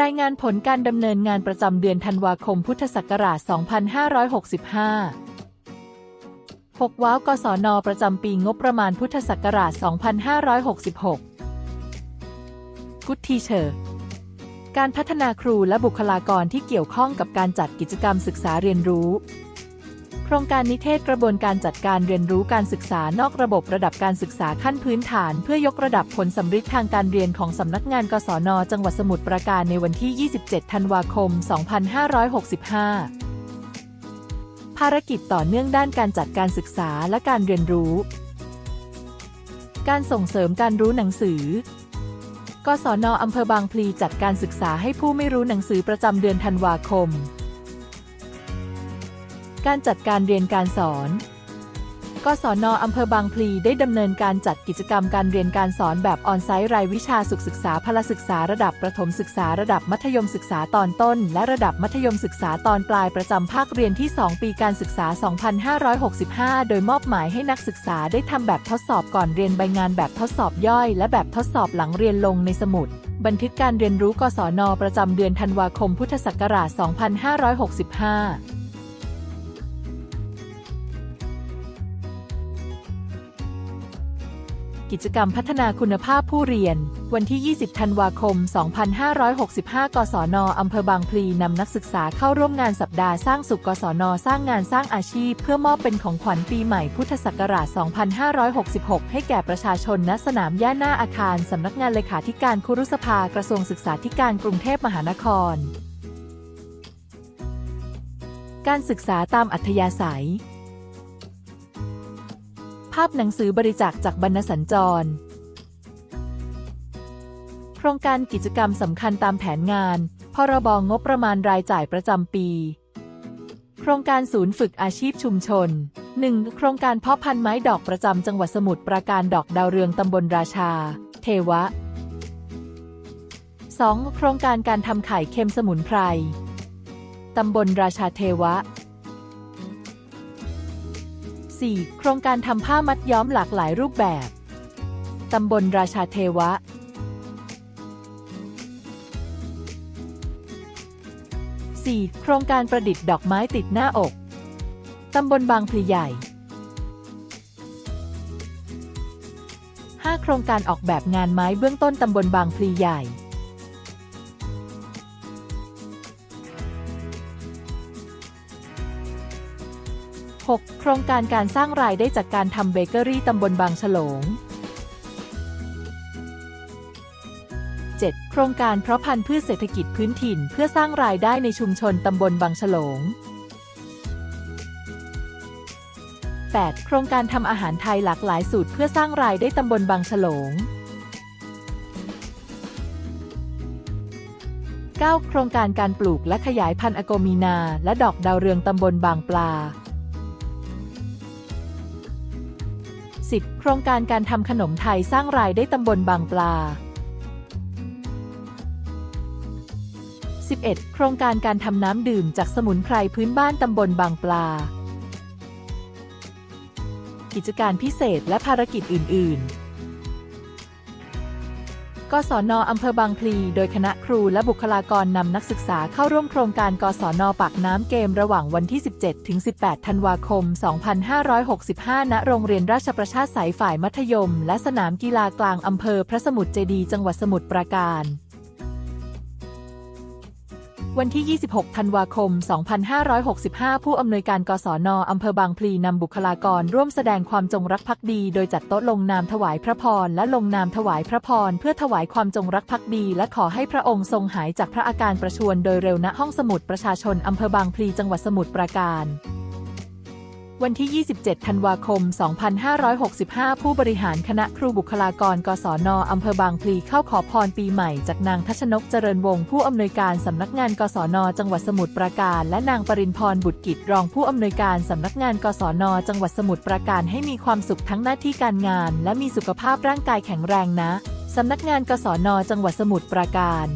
รายงานผลการดำเนินงานประจำเดือนธันวาคมพุทธศักราช 2565 6ว้าวกศน ประจำปีงบประมาณพุทธศักราช 2566คุณที่เชอร์การพัฒนาครูและบุคลากรที่เกี่ยวข้องกับการจัดกิจกรรมศึกษาเรียนรู้ ครงการนิเทศกระบวนการจัดการเรียนรู้การศึกษานอกระบบระดับการศึกษาขั้นพื้นฐาน เพื่อยกระดับผลสัมฤทธิ์ทางการเรียนของสำนักงานกศน จังหวัดสมุทรปราการในวันที่ 27 ธันวาคม 2565 ภารกิจต่อเนื่องด้านการจัดการศึกษาและการเรียนรู้ การส่งเสริมการรู้หนังสือกศนอำเภอบางพลีจัดการศึกษาให้ผู้ไม่รู้หนังสือประจำเดือนธันวาคม การจัดการเรียนการสอนกศนอำเภอบางพลีได้ดำเนินการจัดกิจกรรมการเรียนการสอนแบบออนไซต์รายวิชาสุขศึกษาพลศึกษาระดับประถมศึกษาระดับมัธยมศึกษาตอนต้น และระดับมัธยมศึกษาตอนปลายประจำภาคเรียนที่ 2 ปีการศึกษา 2565 โดยมอบหมายให้นักศึกษาได้ทำแบบทดสอบก่อนเรียนใบงานแบบทดสอบย่อย และแบบทดสอบหลังเรียนลงในสมุดบันทึกการเรียนรู้กศนประจำเดือนธันวาคมพุทธศักราช 2565 กิจกรรมพัฒนาคุณภาพผู้เรียน วันที่ 20 ธันวาคม 2565 กศนอำเภอบางพลีนำนักศึกษาเข้าร่วมงานสัปดาห์สร้างสุข กศนสร้างงานสร้างอาชีพ เพื่อมอบเป็นของขวัญปีใหม่พุทธศักราช 2566 ให้แก่ประชาชนณสนามย่าหน้าอาคารสำนักงานเลขาธิการคุรุสภากระทรวงศึกษาธิการกรุงเทพมหานคร การศึกษาตามอัธยาศัย ภาพหนังสือบริจาคจากบรรณสัญจร โครงการกิจกรรมสำคัญตามแผนงาน พรบงบประมาณรายจ่ายประจำปี โครงการศูนย์ฝึกอาชีพชุมชน 1. โครงการเพาะพันธุ์ไม้ดอกประจำจังหวัดสมุทรปราการดอกดาวเรืองตำบลราชา เทวะ 2. โครงการการทำไข่เค็มสมุนไพร ตำบลราชาเทวะ 4. โครงการทำผ้ามัดย้อมหลากหลายรูปแบบ ตำบลราชาเทวะ 4. โครงการประดิษฐ์ดอกไม้ติดหน้าอก ตำบลบางพลีใหญ่ 5. โครงการออกแบบงานไม้เบื้องต้นตำบลบางพลีใหญ่ 6. โครงการการสร้างรายได้จากการทำเบเกอรี่ตำบลบางฉลง 7. โครงการเพราะพันธุ์พืชเศรษฐกิจพื้นถิ่นเพื่อสร้างรายได้ในชุมชนตำบลบางฉลง 8. โครงการทำอาหารไทยหลากหลายสูตรเพื่อสร้างรายได้ตำบลบางฉลง 9. โครงการการปลูกและขยายพันธุ์อโกมีนา และดอกดาวเรืองตำบลบางปลา 10. โครงการการทำขนมไทยสร้างรายได้ตำบลบางปลา 11. โครงการการทำน้ำดื่มจากสมุนไพรพื้นบ้านตำบลบางปลา กิจการพิเศษและภารกิจอื่น ๆ กศนอำเภอบางพลี โดยคณะครูและบุคลากรนำนักศึกษาเข้าร่วมโครงการกศนปากน้ำเกมระหว่างวันที่ 17 ถึง 18 ธันวาคม 2565 ณ โรงเรียนราชประชาสายฝ่ายมัธยม และสนามกีฬากลางอำเภอพระสมุทรเจดี จังหวัดสมุทรปราการ วันที่ 26 ธันวาคม 2565 ผู้อำนวยการกศนอำเภอบางพลีนำบุคลากรร่วมแสดงความจงรักภักดี โดยจัดโต๊ะลงนามถวายพระพร และลงนามถวายพระพร เพื่อถวายความจงรักภักดี และขอให้พระองค์ทรงหายจากพระอาการประชวรโดยเร็วณห้องสมุดประชาชนอำเภอบางพลีจังหวัดสมุทรปราการ วันที่ 27 ธันวาคม 2565 ผู้บริหารคณะครูบุคลากร กศนอำเภอบางพลีเข้าขอพรปีใหม่จากนางทัชนกเจริญวงศ์ผู้อำนวยการสำนักงาน กศน จังหวัดสมุทรปราการ และนางปรินพรบุตรกิจรองผู้อำนวยการสำนักงาน กศน จังหวัดสมุทรปราการให้มีความสุขทั้งหน้าที่การงาน และมีสุขภาพร่างกายแข็งแรงนะสำนักงาน กศน จังหวัดสมุทรปราการ